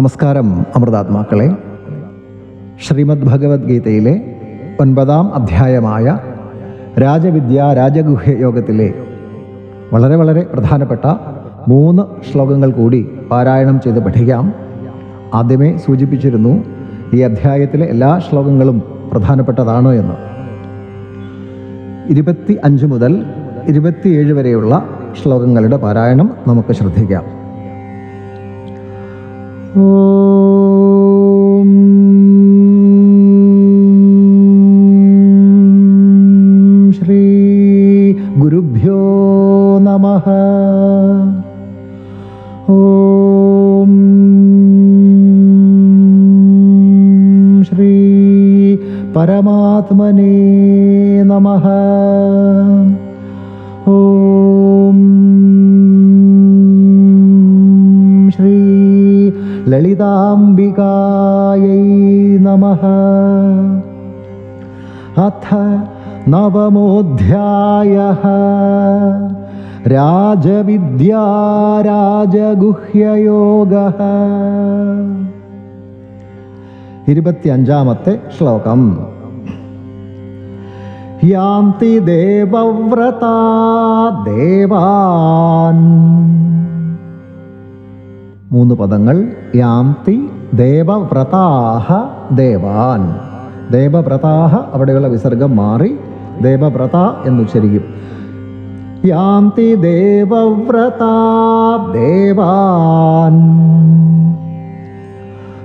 നമസ്കാരം അമൃതാത്മാക്കളെ. ശ്രീമദ് ഭഗവത്ഗീതയിലെ ഒൻപതാം അധ്യായമായ രാജവിദ്യ രാജഗുഹ യോഗത്തിലെ വളരെ വളരെ പ്രധാനപ്പെട്ട മൂന്ന് ശ്ലോകങ്ങൾ കൂടി പാരായണം ചെയ്ത് പഠിക്കാം. ആദ്യമേ സൂചിപ്പിച്ചിരുന്നു ഈ അധ്യായത്തിലെ എല്ലാ ശ്ലോകങ്ങളും പ്രധാനപ്പെട്ടതാണ് എന്ന്. ഇരുപത്തി അഞ്ച് മുതൽ ഇരുപത്തിയേഴ് വരെയുള്ള ശ്ലോകങ്ങളുടെ പാരായണം നമുക്ക് ശ്രദ്ധിക്കാം. श्रीगुरुभ्यो नमः। ॐ श्री परमात्मने ലളിതാംബികാयै നമഃ. അഥ നവമോധ്യായ. രാജവിദ്യാരാജഗുഹ്യയോഗ. ഇരുപത്തിയഞ്ചാമത്തെ ശ്ലോകം. യാന്തി ദേവവ്രതാ ദേവാൻ. മൂന്ന് പദങ്ങൾ യാന്തി ദേവവ്രതാഹ ദേവാൻ. ദേവവ്രതാഹ അവിടെയുള്ള വിസർഗം മാറി ദേവവ്രത എന്നുച്ചരിക്കും. യാന്തി ദേവവ്രതാ ദേവാൻ.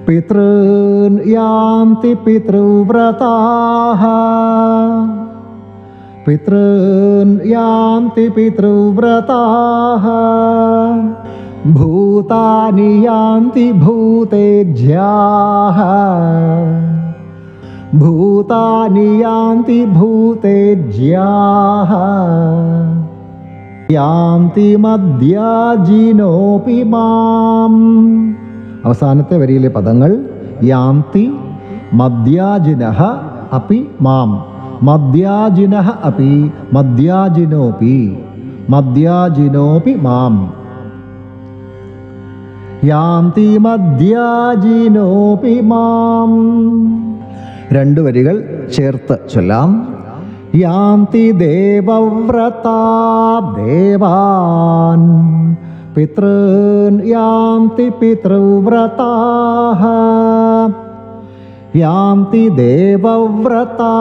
പിതൃൻ യാന്തി പിതൃവ്രതാഹ. പിതൃൻ യാന്തി പിതൃവ്രതാഹ. ഭൂതാനി യാന്തി ഭൂതേജ്യാഹ ഭൂതാനി യാന്തി ഭൂതേജ്യാഹ യാന്തി മദ്യാജിനോപി മാം അവസാനത്തെ വരിയിലെ പദങ്ങൾ യാന്തി മദ്യാജിനഹ അപി മാം. മദ്യാജിനഹ അപി മദ്യാജിനോപി മദ്യാജിനോപി മാം. യാന്തി മദ്യാജിനോപി മാം. രണ്ട് വരികൾ ചേർത്ത് ചൊല്ലാം. യാന്തി ദേവവ്രതാ ദേവാൻ. പിതൃൻ യാന്തി പിതൃവ്രതാഃ യാന്തി ദേവവ്രതാ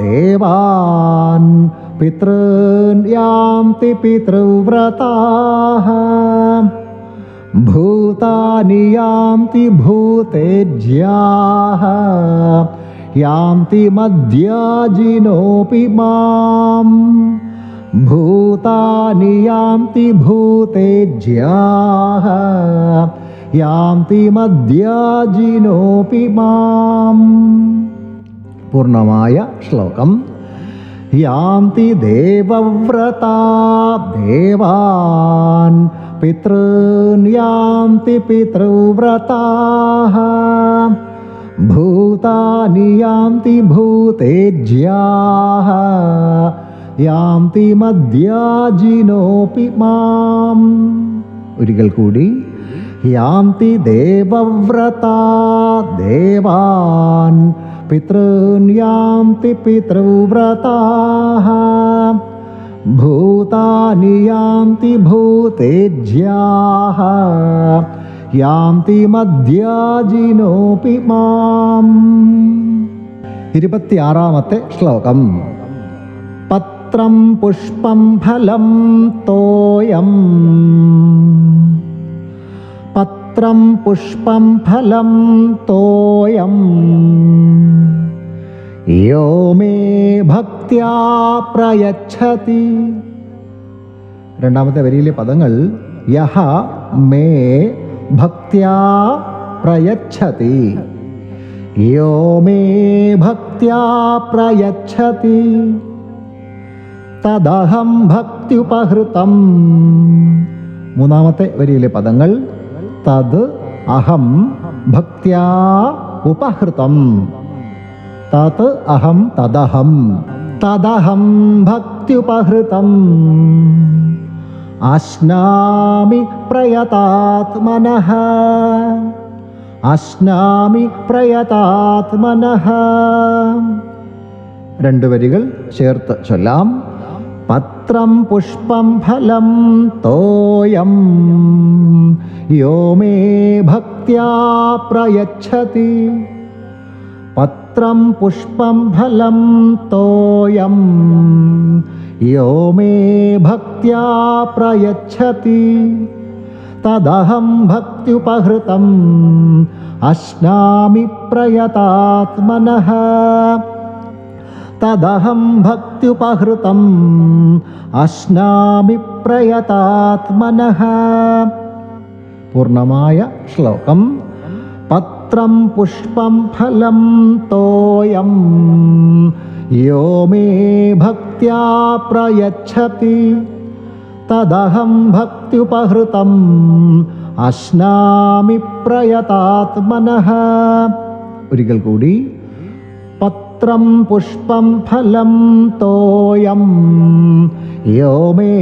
ദേവാൻ. പിതൃൻ യാന്തി പിതൃവ്രതാഃ ഭൂതാനി യാന്തി ഭൂതേജ്യാः യാന്തി മദ്യാജിനോപി മാം ഭൂതാനി യാന്തി ഭൂതേജ്യാः യാന്തി മദ്യാജിനോപി മാം പൂർണമായ ശ്ലോകം യാന്തി ദേവവ്രതാ ദേവാൻ പിതൃൻ യാന്തി പിതൃവ്രതാः ഭൂതാനി യാന്തി ഭൂതേജ്യാः യാന്തി മദ്യാജിനോപി മാം ഒരിക്കൽ കൂടി യാന്തി ദേവവ്രതാ ദേവാൻ പിതൃൻ യാന്തി പിതൃവ്രതാः. ഭൂതാനി യാന്തി ഭൂതേജ്യാः യാന്തി മദ്യാജിനോപി മാം ഇരുപത്തിയാറാമത്തെ ശ്ലോകം. പത്രം പുഷ്പം ഫലം തോയം. പത്രം പുഷ്പം ഫലം തോയം. യോ മേ ഭക്ത്യാ പ്രയച്ഛതി. രണ്ടാമത്തെ വരിയിലെ പദങ്ങൾ യഹ മേ ഭക്ത്യാ പ്രയച്ഛതി. യോ മേ ഭക്ത്യാ പ്രയച്ഛതി. തദഹം ഭക്തിയുപഹൃതം. മൂന്നാമത്തെ വരിയിലെ പദങ്ങൾ തത് അഹം ഭക്ത്യാ ഉപഹൃതം. തത് അഹം തദഹം തദഹം ഭക്തിയുപഹൃതം അശ്നാമി പ്രയതാത്മനഃ അശ്നാമി പ്രയതാത്മനഃ രണ്ട് വരികൾ ചേർത്ത് ചൊല്ലാം. പത്രം പുഷ്പം ഫലം തോയം. യോ മേ ഭക്തിയാ പ്രയച്ഛതി. പത്രം പുഷ്പം ഫലം തോയം യോ മേ ഭക്ത്യാ പ്രയച്ഛതി തദഹം ഭക്ത്യുപഹൃതം അശ്നാമി പ്രയതാത്മനഃ തദഹം ഭക്ത്യുപഹൃതം അശ്നാമി പ്രയതാത്മനഃ പൂർണമായ ശ്ലോകം പത്രം പുഷ്പം ഫലം തോയം യോ മേ ഭക്ത്യാ പ്രയച്ഛതി തദഹം ഭക്ത്യുപഹൃതം അശ്നാമി പ്രയതാത്മനഃ ഒരിക്കൽ കൂടി പത്രം പുഷ്പം ഫലം തോയം। യോ മേ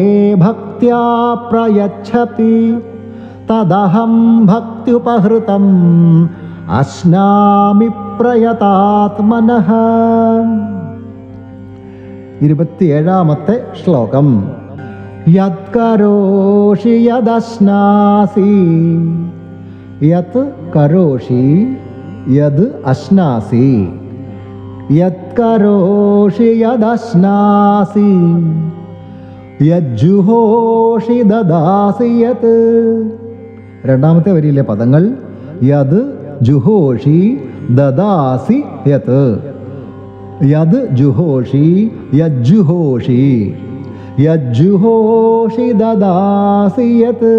ഭക്ത്യാ പ്രയച്ഛതി। തദഹം ഭക്ത്യുപഹൃതം। അശ്നാമി പ്രയതാത്മനഃ ഇരുപത്തിയേഴാമത്തെ ശ്ലോകം. യത്കരോഷി യദശ്നാസി യത് കരോഷി യത് അശ്നാസി യത്കരോഷി യദശ്നാസി യജ്ജുഹോഷി ദദാസി യത് രണ്ടാമത്തെ വരിയിലെ പദങ്ങൾ യത് ജുഹോഷി ദദാസി യത്. യത് ജുഹോഷി യജ്ജുഹോഷി. യജ്ജുഹോഷി ദദാസി യത്.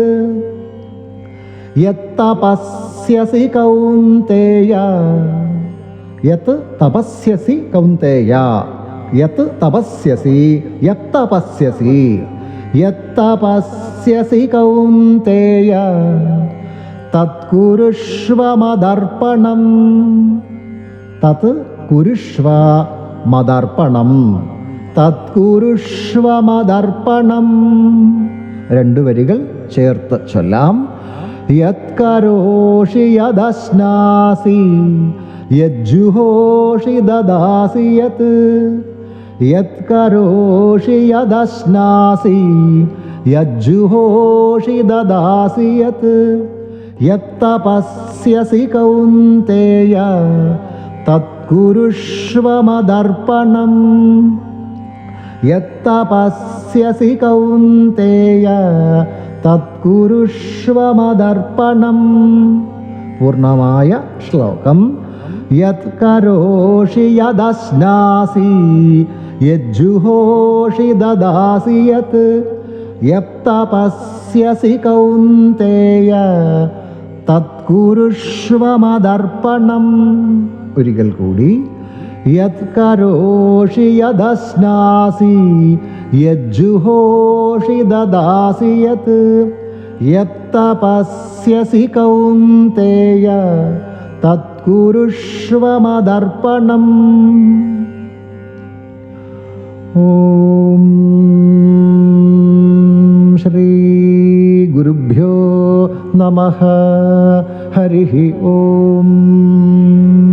യത്തപസ്യസി കൗന്തേയ. യത് തപസ്യസി കൗന്തേയ. യത് തപസ്യസി യത്തപസ്യസി യത്തപസ്യസി കൗന്തേയ. തത്കുരുഷ്വ മദർപ്പണം തത് കുരുഷ്വ മതർപ്പണം തത്കുരുഷ്വമതർപ്പണം. രണ്ടു വരികൾ ചേർത്ത് ചൊല്ലാം. യത്കരോഷി യദശ്നാസി യജ്ജുഹോഷി ദദാസി യത്. യത്കരോഷി യദശ്നാസി യജ്ജുഹോഷി ദദാസി യത്. യത്തപസ്യസി കൗന്തേയ തത്കുരുഷ്വ മദർപ്പണം യത്തപസ്യസി കൗന്തേയ തത്കുരുഷ്വ മദർപ്പണം പൂർണമായ ശ്ലോകം. യത്കരോഷി യദശ്നാസി യജ്ജുഹോഷി ദദാസി യത്. യത്തപസ്യസി കൗന്തേയ തത്കുരുഷ്വ മദർപ്പണം ഒരിക്കൽ കൂടി. യത്കരോഷി യദസ്നാസി യജ്ജുഹോഷി ദദാസി യത്. യത്തപസ്യസി കൗന്തേയ തത്കുരുഷ്വ മദർപ്പണം ഓം ശ്രീ नमः। हरिः ओम्।